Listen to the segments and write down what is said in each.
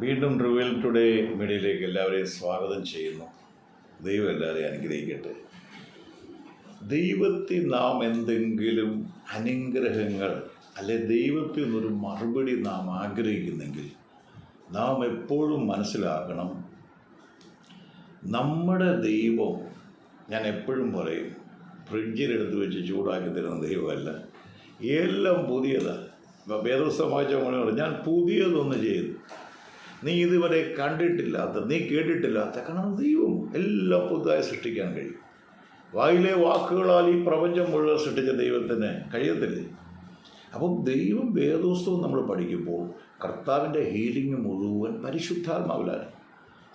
വീണ്ടും revel today മീഡിയയിലേക്ക് എല്ലാവരെയും സ്വാഗതം ചെയ്യുന്നു. ദൈവം എല്ലാവരെയും അനുഗ്രഹിക്കട്ടെ. ദൈവത്തിൽ നാം എന്തെങ്കിലും അനുഗ്രഹങ്ങൾ അല്ലെ ദൈവത്തിൽ നിന്നൊരു മറുപടി നാം ആഗ്രഹിക്കുന്നെങ്കിൽ നാം എപ്പോഴും മനസ്സിലാക്കണം നമ്മുടെ ദൈവം ഞാൻ എപ്പോഴും പറയും ഫ്രിഡ്ജിലെടുത്ത് വെച്ച് ചൂടാക്കി തരുന്ന ദൈവമല്ല. എല്ലാം പുതിയതാണ് ഇപ്പം വേദപുസ്തകം വായിച്ച ഞാൻ പുതിയതൊന്ന് ചെയ്തു. നീ ഇതുവരെ കണ്ടിട്ടില്ലാത്ത നീ കേട്ടിട്ടില്ലാത്ത കാരണം ദൈവം എല്ലാം പുതുതായി സൃഷ്ടിക്കാൻ കഴിയും. വായിലെ വാക്കുകളാൽ ഈ പ്രപഞ്ചം മുഴുവൻ സൃഷ്ടിച്ച ദൈവത്തിന് കഴിയത്തില്ലേ? അപ്പം ദൈവം വേദോസ്തവം നമ്മൾ പഠിക്കുമ്പോൾ കർത്താവിന്റെ ഹീലിംഗ് മുഴുവൻ പരിശുദ്ധാത്മാവിലാണ്.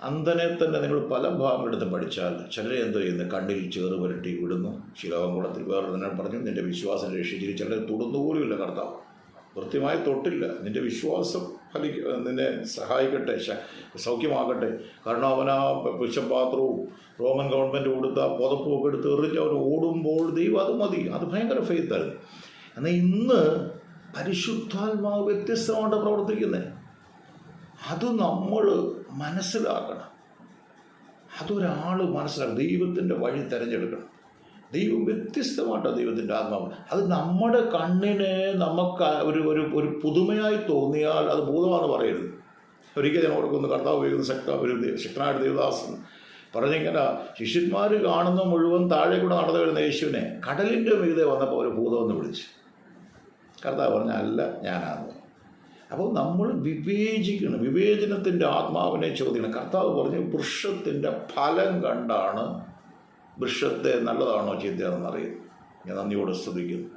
അന്ധനെ തന്നെ നിങ്ങൾ പല ഭാഗങ്ങളെടുത്ത് പഠിച്ചാൽ ചിലരെ എന്തോ ചെയ്യുന്നു? കണ്ണിൽ ചേറ് പുരട്ടി വിടുന്നു. ശിലോകം ശിലോകുളത്തിൽ വേറെ തന്നെ പറഞ്ഞു നിന്റെ വിശ്വാസം രക്ഷിച്ചിരിക്കും ചിലരെ തൊടുന്നു പോലുമില്ല കർത്താവ്. കൃത്യമായി തൊട്ടില്ല. നിന്റെ വിശ്വാസം ഫലിക്ക നിന്നെ സഹായിക്കട്ടെ സൗഖ്യമാകട്ടെ. കാരണം അവൻ ആ വിഷപാത്രവും റോമൻ ഗവൺമെന്റ് കൊടുത്ത പുതപ്പും ഒക്കെ എടുത്ത് എറിഞ്ഞ് അവൻ ഓടുമ്പോൾ ദൈവം അത് മതി. അത് ഭയങ്കര ഫെയ്ത്തായിരുന്നു. എന്നാൽ ഇന്ന് പരിശുദ്ധാത്മാവ് വ്യത്യസ്തമായിട്ട് പ്രവർത്തിക്കുന്നത് അത് നമ്മൾ മനസ്സിലാക്കണം. അതൊരാൾ മനസ്സിലാക്കണം. ദൈവത്തിന്റെ വഴി തിരഞ്ഞെടുക്കണം. ദൈവം വ്യത്യസ്തമായിട്ടാണ് ദൈവത്തിന്റെ ആത്മാവ്. അത് നമ്മുടെ കണ്ണിനെ നമുക്ക് ഒരു ഒരു ഒരു പുതുമയായി തോന്നിയാൽ അത് ഭൂതമാണെന്ന് പറയരുത്. ഒരിക്കലും ഓർക്കുന്നു കർത്താവ് ഉപയോഗിക്കുന്ന ശക്ത ഒരു ശക്തനായിട്ട് ശക്തനായ ദേവദാസൻ പറഞ്ഞിങ്ങനെ ശിഷ്യന്മാർ കാണുന്ന മുഴുവൻ താഴെ കൂടെ നടന്നു വരുന്ന യേശുവിനെ കടലിന്റെ മീതെ വന്നപ്പോൾ ഒരു ഭൂതമെന്ന് വിളിച്ചു. കർത്താവ് പറഞ്ഞ അല്ല ഞാനാണ്. അപ്പോൾ നമ്മൾ വിവേചിക്കണം വിവേചനത്തിന്റെ ആത്മാവിനെ ചോദിക്കണം. കർത്താവ് പറഞ്ഞു വൃക്ഷത്തിന്റെ ഫലം കണ്ടാണ് വൃക്ഷത്തെ നല്ലതാണോ ചീത്തയാണെന്ന് അറിയും ഞാൻ നന്ദിയോടെ സ്തുതിക്കുന്നു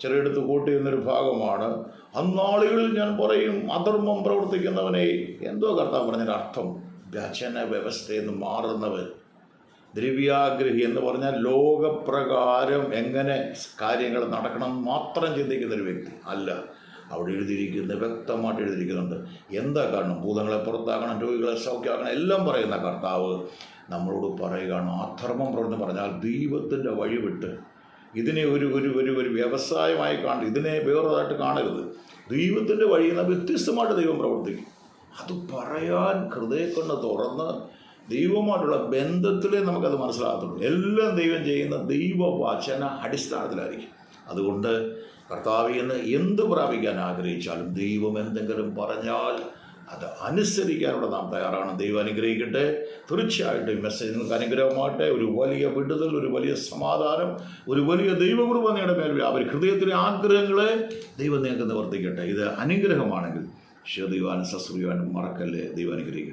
ചിലയിടത്ത് കൂട്ടിയുന്നൊരു ഭാഗമാണ് അന്നാളുകളിൽ ഞാൻ പറയും അധർമ്മം പ്രവർത്തിക്കുന്നവനെ. എന്തോ കർത്താവ് പറഞ്ഞതിന്റെ അർത്ഥം വ്യചന നിന്ന് മാറുന്നവൻ. ദ്രവ്യാഗ്രഹി എന്ന് പറഞ്ഞാൽ ലോകപ്രകാരം എങ്ങനെ കാര്യങ്ങൾ നടക്കണം മാത്രം ചിന്തിക്കുന്ന ഒരു വ്യക്തി അല്ല. അവിടെ എഴുതിയിരിക്കുന്നത് വ്യക്തമായിട്ട് എഴുതിയിരിക്കുന്നുണ്ട്. എന്താ കാരണം? ഭൂതങ്ങളെ പുറത്താക്കണം രോഗികളെ സൗഖ്യമാക്കണം എല്ലാം പറയുന്ന കർത്താവ് നമ്മളോട് പറയുകയാണ്. അധർമ്മം പ്രവർത്തനം പറഞ്ഞാൽ ദൈവത്തിന്റെ വഴി വിട്ട് ഇതിനെ ഒരു ഒരു ഒരു ഒരു വ്യവസായമായി കാണരുത്. ഇതിനെ വേറൊരായിട്ട് കാണരുത്. ദൈവത്തിന്റെ വഴിയിൽ നിന്ന് വ്യത്യസ്തമായിട്ട് ദൈവം പ്രവർത്തിക്കും. അത് പറയാൻ ഹൃദയക്കൊണ്ട് തുറന്ന് ദൈവമായിട്ടുള്ള ബന്ധത്തിലേ നമുക്കത് മനസ്സിലാകത്തുള്ളൂ. എല്ലാം ദൈവം ചെയ്യുന്ന ദൈവവാചന അടിസ്ഥാനത്തിലായിരിക്കും. അതുകൊണ്ട് കർത്താവ് എന്ന് എന്ത് പ്രാപിക്കാൻ ആഗ്രഹിച്ചാലും ദൈവം എന്തെങ്കിലും പറഞ്ഞാൽ അത് അനുസരിക്കാനുള്ള നാം തയ്യാറാണ്. ദൈവം അനുഗ്രഹിക്കട്ടെ. തീർച്ചയായിട്ടും ഈ മെസ്സേജ് നിങ്ങൾക്ക് അനുഗ്രഹമാകട്ടെ. ഒരു വലിയ വിടുതൽ ഒരു വലിയ സമാധാനം ഒരു വലിയ ദൈവകൃപ നിങ്ങളുടെ മേൽ വ്യാപരി ഹൃദയത്തിലെ ആഗ്രഹങ്ങളെ ദൈവം നിങ്ങൾക്ക് നിവർത്തിക്കട്ടെ ഇത് അനുഗ്രഹമാണെങ്കിൽ ശിവദൈവാനും സസ്രീവാനും മറക്കല്ലേ? ദൈവം അനുഗ്രഹിക്കട്ടെ.